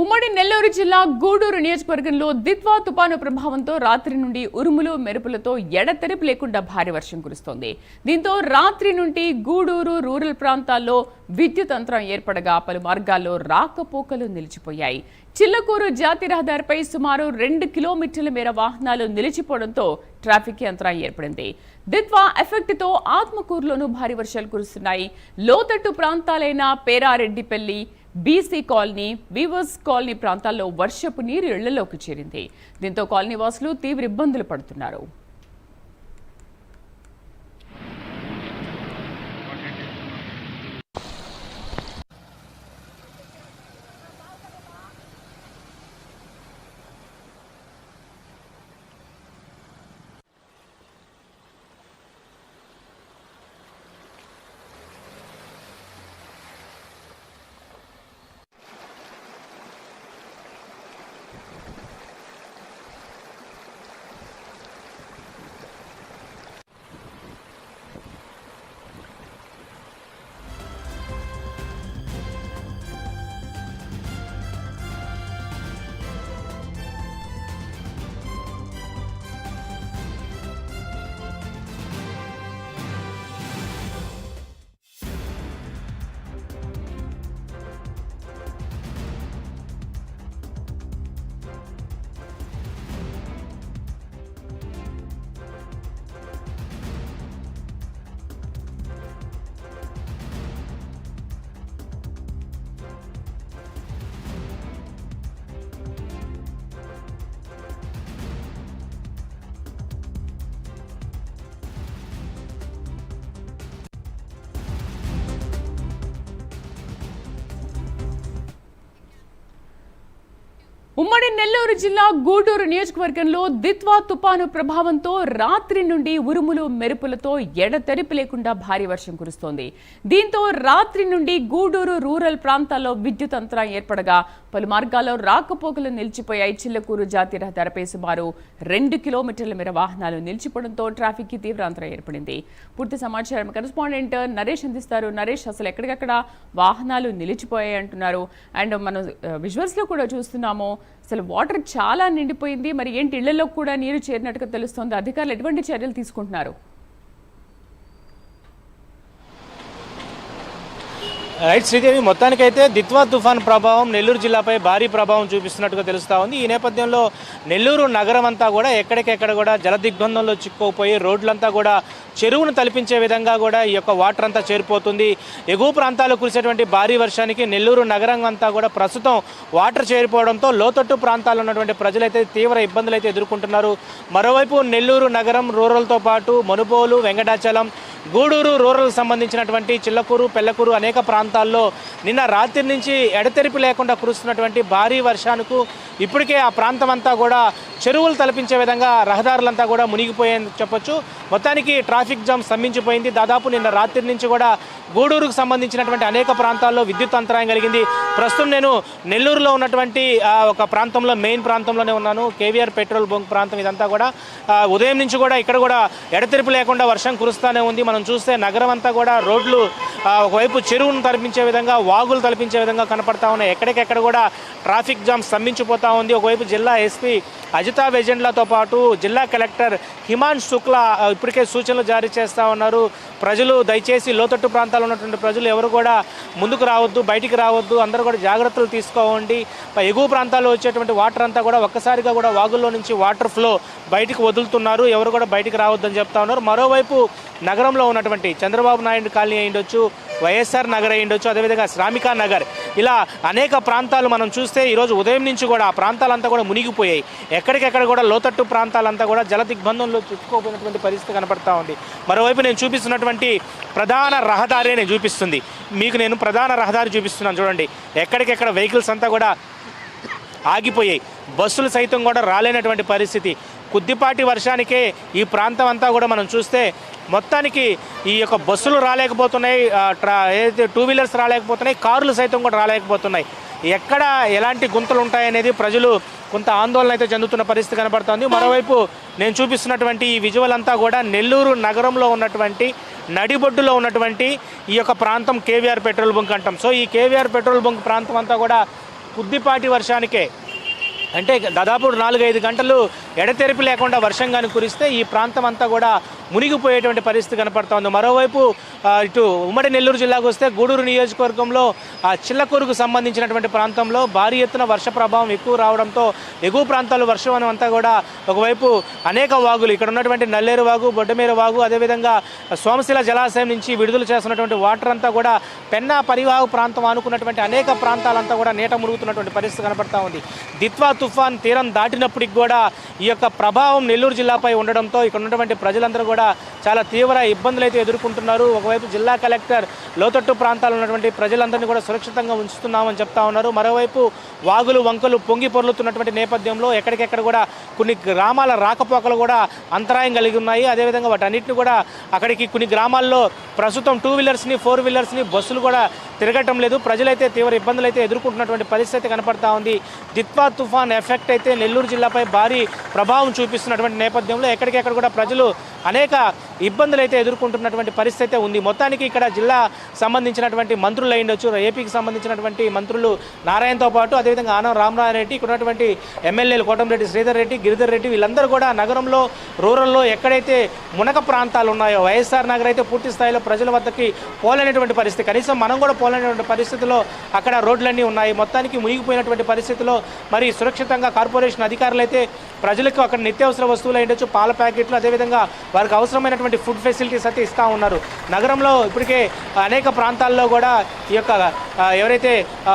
ఉమ్మడి నెల్లూరు జిల్లా గూడూరు నియోజకవర్గంలో దిత్వా తుపాను ప్రభావంతో రాత్రి నుండి ఉరుములు మెరుపులతో ఎడతెరిపి లేకుండా భారీ వర్షం కురుస్తోంది. దీంతో రాత్రి నుండి గూడూరు రూరల్ ప్రాంతాల్లో విద్యుత్ అంతరం ఏర్పడగా పలు మార్గాల్లో రాకపోకలు నిలిచిపోయాయి. చిల్లకూరు జాతి రహదారిపై సుమారు రెండు కిలోమీటర్ల మేర వాహనాలు నిలిచిపోవడంతో ట్రాఫిక్ యంత్రం ఏర్పడింది. దిత్వా ఎఫెక్ట్తో ఆత్మకూరులోనూ భారీ వర్షాలు కురుస్తున్నాయి. లోతట్టు ప్రాంతాలైన పేరారెడ్డిపల్లి బీసీ కాలనీ వీవర్స్ కాలనీ ప్రాంతాల్లో వర్షపు నీరు ఇళ్ళలోకి చేరింది. దీంతో కాలనీ వాసులు తీవ్ర ఇబ్బందులు పడుతున్నారు. ఉమ్మడి నెల్లూరు జిల్లా గూడూరు నియోజకవర్గంలో దిత్వా తుపాను ప్రభావంతో రాత్రి నుండి ఉరుములు మెరుపులతో ఎడతెరిపి లేకుండా భారీ వర్షం కురుస్తోంది. దీంతో రాత్రి నుండి గూడూరు రూరల్ ప్రాంతాల్లో విద్యుత్ అంతరాయం ఏర్పడగా పలు మార్గాల్లో రాకపోకలు నిలిచిపోయాయి. చిల్లకూరు జాతీయ రహదారిపై సుమారు రెండు కిలోమీటర్ల మేర వాహనాలు నిలిచిపోవడంతో ట్రాఫిక్కి తీవ్ర అంతరాయం ఏర్పడింది. పూర్తి సమాచారం కరెస్పాండెంట్ నరేష్ అందిస్తారు. నరేష్ అసలు ఎక్కడికక్కడ వాహనాలు నిలిచిపోయాయి అంటున్నారు. అండ్ మనం విజువల్స్లో కూడా చూస్తున్నాము అసలు వాటర్ చాలా నిండిపోయింది. మరి ఏంటి ఇళ్ళలో కూడా నీరు చేరినట్టుగా తెలుస్తోంది. అధికారులు ఎటువంటి చర్యలు తీసుకుంటున్నారు? రైట్ శ్రీదేవి మొత్తానికైతే దిత్వా తుఫాన్ ప్రభావం నెల్లూరు జిల్లాపై భారీ ప్రభావం చూపిస్తున్నట్టుగా తెలుస్తా ఉంది. ఈ నేపథ్యంలో నెల్లూరు నగరం అంతా కూడా ఎక్కడికెక్కడ కూడా జల దిగ్బంధంలో చిక్కుకుపోయి రోడ్లంతా కూడా చెరువును తలపించే విధంగా కూడా ఈ యొక్క వాటర్ అంతా చేరిపోతుంది. ఎగువ ప్రాంతాల్లో కురిసేటువంటి భారీ వర్షానికి నెల్లూరు నగరం అంతా కూడా ప్రస్తుతం వాటర్ చేరిపోవడంతో లోతట్టు ప్రాంతాల్లో ఉన్నటువంటి ప్రజలైతే తీవ్ర ఇబ్బందులు అయితే ఎదుర్కొంటున్నారు. మరోవైపు నెల్లూరు నగరం రూరల్తో పాటు మనుబోలు వెంకటాచలం గూడూరు రూరల్ సంబంధించినటువంటి చిల్లకూరు పెల్లకూరు అనేక ప్రాంతాల్లో నిన్న రాత్రి నుంచి ఎడతెరిపి లేకుండా కురుస్తున్నటువంటి భారీ వర్షానికి ఇప్పటికే ఆ ప్రాంతం అంతా కూడా చెరువులు తలపించే విధంగా రహదారులంతా కూడా మునిగిపోయాయని చెప్పొచ్చు. మొత్తానికి ట్రాఫిక్ జామ్ స్తంభించిపోయింది. దాదాపు నిన్న రాత్రి నుంచి కూడా గూడూరుకు సంబంధించినటువంటి అనేక ప్రాంతాల్లో విద్యుత్ అంతరాయం కలిగింది. ప్రస్తుతం నేను నెల్లూరులో ఉన్నటువంటి ఒక ప్రాంతంలో మెయిన్ ప్రాంతంలోనే ఉన్నాను. కేవీఆర్ పెట్రోల్ బంక్ ప్రాంతం ఇదంతా కూడా. ఉదయం నుంచి కూడా ఇక్కడ కూడా ఎడతెరిపి లేకుండా వర్షం కురుస్తూనే ఉంది. మనం చూస్తే నగరం అంతా కూడా రోడ్లు ఒకవైపు చెరువును కనిపించే విధంగా వాగులు తలపించే విధంగా కనపడతా ఉన్నాయి. ఎక్కడికెక్కడ కూడా ట్రాఫిక్ జామ్ స్తంభించిపోతా ఉంది. ఒకవైపు జిల్లా ఎస్పీ అజితా ఎజెండ్లతో పాటు జిల్లా కలెక్టర్ హిమాన్ శుక్లా ఇప్పటికే సూచనలు జారీ చేస్తూ ఉన్నారు. ప్రజలు దయచేసి లోతట్టు ప్రాంతాల్లో ఉన్నటువంటి ప్రజలు ఎవరు కూడా ముందుకు రావద్దు బయటికి రావద్దు. అందరూ కూడా జాగ్రత్తలు తీసుకోవండి. ఎగువ ప్రాంతాల్లో వచ్చేటువంటి వాటర్ అంతా కూడా ఒక్కసారిగా కూడా వాగుల్లో నుంచి వాటర్ ఫ్లో బయటికి వదులుతున్నారు. ఎవరు కూడా బయటికి రావద్దని చెప్తా ఉన్నారు. మరోవైపు నగరంలో ఉన్నటువంటి చంద్రబాబు నాయుడు కాలనీ అయ్యుండొచ్చు వైఎస్ఆర్ నగర్ అయిండొచ్చు అదేవిధంగా శ్రామికా నగర్. ఇలా అనేక ప్రాంతాలు మనం చూస్తే ఈరోజు ఉదయం నుంచి కూడా ఆ ప్రాంతాలంతా కూడా మునిగిపోయాయి. ఎక్కడికెక్కడ కూడా లోతట్టు ప్రాంతాలంతా కూడా జల దిగ్బంధంలో చుట్టుకోపోయినటువంటి పరిస్థితి కనపడతా ఉంది. మరోవైపు నేను చూపిస్తున్నటువంటి ప్రధాన రహదారి నేను చూపిస్తుంది. మీకు నేను ప్రధాన రహదారి చూపిస్తున్నాను చూడండి. ఎక్కడికెక్కడ వెహికల్స్ అంతా కూడా ఆగిపోయాయి. బస్సులు సైతం కూడా రాలేనటువంటి పరిస్థితి. కొద్దిపాటి వర్షానికే ఈ ప్రాంతం అంతా కూడా మనం చూస్తే మొత్తానికి ఈ యొక్క బస్సులు రాలేకపోతున్నాయి ట్రా ఏదైతే టూ వీలర్స్ రాలేకపోతున్నాయి కార్లు సైతం కూడా రాలేకపోతున్నాయి. ఎక్కడ ఎలాంటి గుంతలు ఉంటాయనేది ప్రజలు కొంత ఆందోళన అయితే చెందుతున్న పరిస్థితి కనబడుతోంది. మరోవైపు నేను చూపిస్తున్నటువంటి ఈ విజువల్ అంతా కూడా నెల్లూరు నగరంలో ఉన్నటువంటి నడిబొడ్డులో ఉన్నటువంటి ఈ యొక్క ప్రాంతం కేవీఆర్ పెట్రోల్ బంక్ అంటాం. సో ఈ కేవీఆర్ పెట్రోల్ బంక్ ప్రాంతం అంతా కూడా కొద్దిపాటి వర్షానికే అంటే దాదాపు నాలుగైదు గంటలు ఎడతెరిపి లేకుండా వర్షం కానీ కురిస్తే ఈ ప్రాంతం అంతా కూడా మునిగిపోయేటువంటి పరిస్థితి కనపడుతోంది. మరోవైపు ఇటు ఉమ్మడి నెల్లూరు జిల్లాకు వస్తే గూడూరు నియోజకవర్గంలో ఆ చిల్లకూరుకు సంబంధించినటువంటి ప్రాంతంలో భారీ ఎత్తున వర్ష ప్రభావం ఎక్కువ రావడంతో ఎగువ ప్రాంతాలు వర్షం అంతా కూడా ఒకవైపు అనేక వాగులు ఇక్కడ ఉన్నటువంటి నల్లేరు వాగు బొడ్డమేరు వాగు అదేవిధంగా సోమశిల జలాశయం నుంచి విడుదల చేస్తున్నటువంటి వాటర్ అంతా కూడా పెన్నా పరివాహ ప్రాంతం ఆనుకున్నటువంటి అనేక ప్రాంతాలంతా కూడా నీట మురుగుతున్నటువంటి పరిస్థితి కనపడతా ఉంది. దిత్వా తుఫాన్ తీరం దాటినప్పటికి కూడా ఈ యొక్క ప్రభావం నెల్లూరు జిల్లాపై ఉండడంతో ఇక్కడ ఉన్నటువంటి ప్రజలందరూ కూడా చాలా తీవ్ర ఇబ్బందులు అయితే ఎదుర్కొంటున్నారు. ఒకవైపు జిల్లా కలెక్టర్ లోతట్టు ప్రాంతాల్లో ఉన్నటువంటి ప్రజలందరినీ కూడా సురక్షితంగా ఉంచుతున్నామని చెప్తా ఉన్నారు. మరోవైపు వాగులు వంకలు పొంగి పొర్లుతున్నటువంటి నేపథ్యంలో ఎక్కడికెక్కడ కూడా కొన్ని గ్రామాల రాకపోకలు కూడా అంతరాయం కలిగి ఉన్నాయి. అదేవిధంగా వాటన్నిటిని కూడా అక్కడికి కొన్ని గ్రామాల్లో ప్రస్తుతం టూ వీలర్స్ని ఫోర్ వీలర్స్ని బస్సులు కూడా తిరగటం లేదు. ప్రజలైతే తీవ్ర ఇబ్బందులు అయితే ఎదుర్కొంటున్నటువంటి పరిస్థితి కనపడతా ఉంది. దిత్వా తుఫాన్ ఎఫెక్ట్ అయితే నెల్లూరు జిల్లాపై భారీ ప్రభావం చూపిస్తున్నటువంటి నేపథ్యంలో ఎక్కడికెక్కడ కూడా ప్రజలు అనేక ఇబ్బందులు అయితే ఎదుర్కొంటున్నటువంటి పరిస్థితి అయితే ఉంది. మొత్తానికి ఇక్కడ జిల్లా సంబంధించినటువంటి మంత్రులు అయి ఉండొచ్చు. ఏపీకి సంబంధించినటువంటి మంత్రులు నారాయణతో పాటు అదేవిధంగా ఆనం రామనారాయణ ఇక్కడ ఉన్నటువంటి ఎమ్మెల్యేలు కోటంరెడ్డి శ్రీధర్ రెడ్డి గిరిధర్ రెడ్డి వీళ్ళందరూ కూడా నగరంలో రూరల్లో ఎక్కడైతే మునక ప్రాంతాలు ఉన్నాయో వైఎస్ఆర్ నగర్ అయితే పూర్తి స్థాయిలో ప్రజల వద్దకి పోలేనటువంటి పరిస్థితి. కనీసం మనం కూడా పోలేనటువంటి పరిస్థితిలో అక్కడ రోడ్లన్నీ ఉన్నాయి. మొత్తానికి మునిగిపోయినటువంటి పరిస్థితిలో మరి సురక్షితంగా కార్పొరేషన్ అధికారులు అయితే ప్రజలకు అక్కడ నిత్యావసర వస్తువులు ఉండొచ్చు. పాల ప్యాకెట్లు అదేవిధంగా వారికి అవసరమైనటువంటి ఫుడ్ ఫెసిలిటీస్ అయితే ఇస్తూ ఉన్నారు. నగరంలో ఇప్పటికే అనేక ప్రాంతాల్లో కూడా ఈ యొక్క ఎవరైతే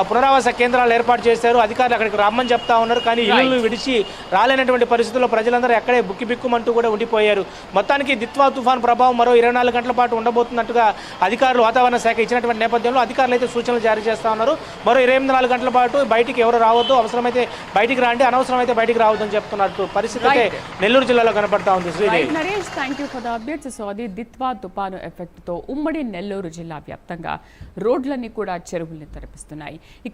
పునరావాస కేంద్రాలు ఏర్పాటు చేశారో అధికారులు అక్కడికి రమ్మని చెప్తా ఉన్నారు. కానీ ఇల్లు విడిచి రాలేనటువంటి పరిస్థితుల్లో ప్రజలందరూ అక్కడే బుక్కి బిక్కుమంటూ కూడా ఉండిపోయారు. మొత్తానికి దిత్వా తుఫాన్ ప్రభావం మరో ఇరవై నాలుగు గంటల పాటు ఉండబోతున్నట్టుగా అధికారులు వాతావరణ శాఖ ఇచ్చినటువంటి నేపథ్యంలో అధికారులు అయితే సూచనలు జారీ చేస్తా ఉన్నారు. మరో ఇరవై ఎనిమిది నాలుగు గంటల పాటు బయటికి ఎవరు రావద్దు అవసరమైతే బయటికి రాండి అనవసరమైతే బయటికి రావద్దని చెప్తున్నట్టు పరిస్థితి అయితే నెల్లూరు జిల్లాలో కనపడతా ఉంది. శ్రీదేవి. రైట్ దిత్వా తుపాను ఎఫెక్ట్తో ఉమ్మడి నెల్లూరు జిల్లా వ్యాప్తంగా రోడ్లన్నీ కూడా చెరువుల్ని తెరపిస్తున్నాయి. ఇక